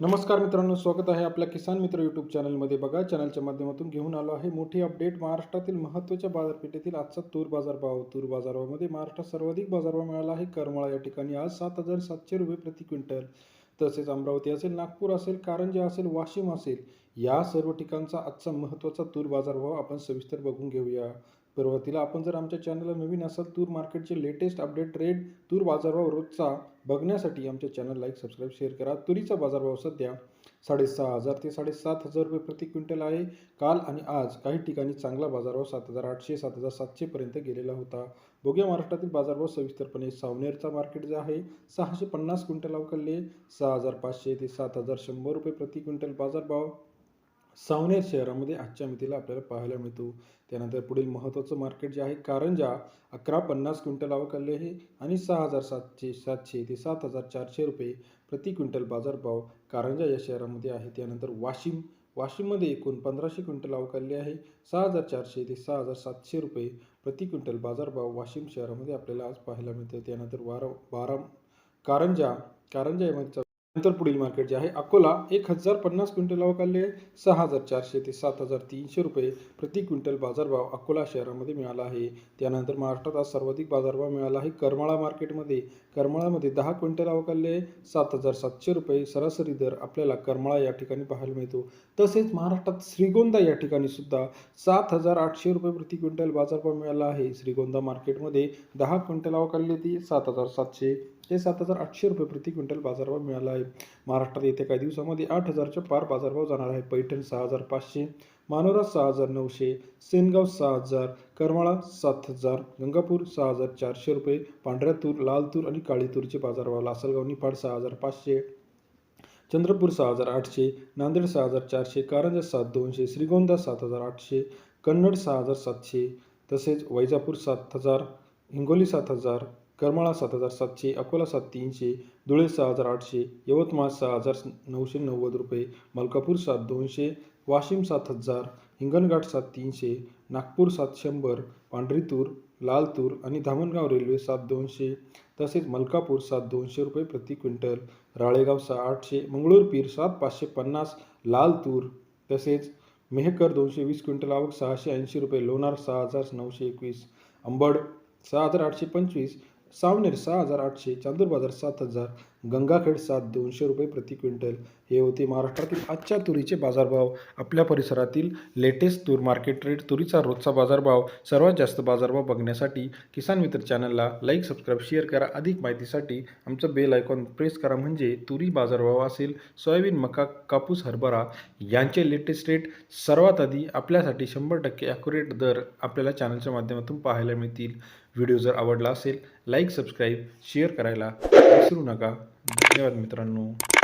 नमस्कार मित्रांनो स्वागत आहे आपल्या किसान मित्र यूट्यूब चॅनलमध्ये. बघा चॅनलच्या माध्यमातून घेऊन आलो आहे मोठी अपडेट. महाराष्ट्रातील महत्त्वाच्या बाजारपेठेतील आजचा तूर बाजारभाव. तूर बाजारभावामध्ये महाराष्ट्रात सर्वाधिक बाजारभाव मिळाला आहे. करमाळा या ठिकाणी आज सात हजार सातशे रुपये प्रति क्विंटल. तसेच अमरावती असेल नागपूर असेल कारंजा असेल वाशिम असेल या सर्व ठिकाणचा आजचा महत्त्वाचा तूर बाजारभाव आपण सविस्तर बघून घेऊया. सुरुवातीला आपण जर आमच्या चॅनलला नवीन असाल तूर मार्केटचे लेटेस्ट अपडेट रेट तूर बाजारभाव रोजचा बघण्यासाठी आमच्या चॅनल लाईक सबस्क्राईब शेअर करा. तुरीचा बाजारभाव सध्या साडेसहा हजार ते साडेसात हजार रुपये प्रति क्विंटल आहे. काल आणि आज काही ठिकाणी चांगला बाजारभाव सात हजार आठशे सात हजार सातशेपर्यंत गेलेला होता. बघूया महाराष्ट्रातील बाजारभाव सविस्तरपणे सावनेरचा मार्केट जे आहे सहाशे पन्नास क्विंटल अवकलले सहा हजार पाचशे ते सात हजार शंभर रुपये प्रति क्विंटल बाजारभाव. सावनेर शहरामध्ये आजच्या मितीला आपल्याला पाहायला मिळतो. त्यानंतर पुढील महत्त्वाचं मार्केट जे आहे कारंजा अकरा पन्नास क्विंटल अवकलले आहे आणि सहा हजार सातशे सातशे ते सात हजार चारशे रुपये प्रति क्विंटल बाजारभाव कारंजा या शहरामध्ये आहे. त्यानंतर वाशिम वाशिममध्ये एकूण पंधराशे क्विंटल अवकालले आहे. सहा हजार चारशे ते सहा हजार सातशे रुपये प्रति क्विंटल बाजारभाव वाशिम शहरामध्ये आपल्याला आज पाहायला मिळतं त्यानंतर वारा बारा कारंजा कारंजा यामध्ये नंतर पुढील मार्केट जे आहे अकोला एक हजार पन्नास क्विंटल अवकालले सहा हजार चारशे ते सात हजार तीनशे रुपये प्रति क्विंटल बाजारभाव अकोला शहरामध्ये मिळाला आहे. त्यानंतर महाराष्ट्रात आज सर्वाधिक बाजारभाव मिळाला आहे. करमाळा मार्केटमध्ये करमाळामध्ये दहा क्विंटल अवकालले सात हजार सातशे रुपये सरासरी दर आपल्याला करमाळा या ठिकाणी पाहायला मिळतो. तसेच महाराष्ट्रात श्रीगोंदा या ठिकाणी सुद्धा सात हजार आठशे रुपये प्रति क्विंटल बाजारभाव मिळाला आहे. श्रीगोंदा मार्केटमध्ये दहा क्विंटल अवकालले ती सात हजार सातशे ते सात हजार आठशे रुपये प्रति क्विंटल बाजारभाव मिळाला आहे. महाराष्ट्रात येत्या काही दिवसामध्ये आठ हजारच्या पार बाजारभाव जाणार आहे. पैठण सहा हजार पाचशे मानोरा सहा हजार नऊशे सेनगाव सहा हजार करमाळा सात हजार गंगापूर सहा हजार चारशे रुपये पांढऱ्या तूर लाल तूर आणि काळी तूरचे बाजारभाव लासलगाव निफाड सहा हजार पाचशे चंद्रपूर सहा हजार आठशे नांदेड सहा हजार चारशे कारंजा सात दोनशे श्रीगोंदा सात हजार आठशे कन्नड सहा हजार सातशे तसेच वैजापूर सात हजार हिंगोली सात हजार करमाळा सात हजार सातशे अकोला सात तीनशे धुळे सहा हजार आठशे यवतमाळ सहा हजार नऊशे नव्वद रुपये मलकापूर सात दोनशे वाशिम सात हजार हिंगणघाट सात तीनशे नागपूर सात शंभर पांढरीतूर लालतूर आणि धामणगाव रेल्वे सात दोनशे तसेच मलकापूर सात दोनशे रुपये प्रति क्विंटल राळेगाव सहा आठशे मंगळूर पीर सात पाचशे पन्नास लालतूर तसेच मेहकर दोनशे वीस क्विंटल आवक सहाशे ऐंशी रुपये लोणार सहा हजार नऊशे एकवीस अंबड सहा हजार आठशे पंचवीस सावनेर सहा हजार आठशे चांदूर बाजार सात हजार गंगाखेड सात दोनशे रुपये प्रति क्विंटल. हे होते महाराष्ट्रातील आजच्या तुरीचे बाजारभाव. आपल्या परिसरातील लेटेस्ट तूर मार्केट रेट तुरीचा रोजचा बाजारभाव सर्वात जास्त बाजारभाव बघण्यासाठी किसान मित्र चॅनलला लाईक सबस्क्राईब शेअर करा. अधिक माहितीसाठी आमचं बेल आयकॉन प्रेस करा. म्हणजे तुरी बाजारभाव असेल सोयाबीन मका कापूस हरभरा यांचे लेटेस्ट रेट सर्वात आधी आपल्यासाठी शंभर टक्के ॲक्युरेट दर आपल्याला चॅनलच्या माध्यमातून पाहायला मिळतील. व्हिडिओ जर आवडला असेल लाईक सबस्क्राईब शेअर करायला विसरू नका. धन्यवाद मित्रांनो.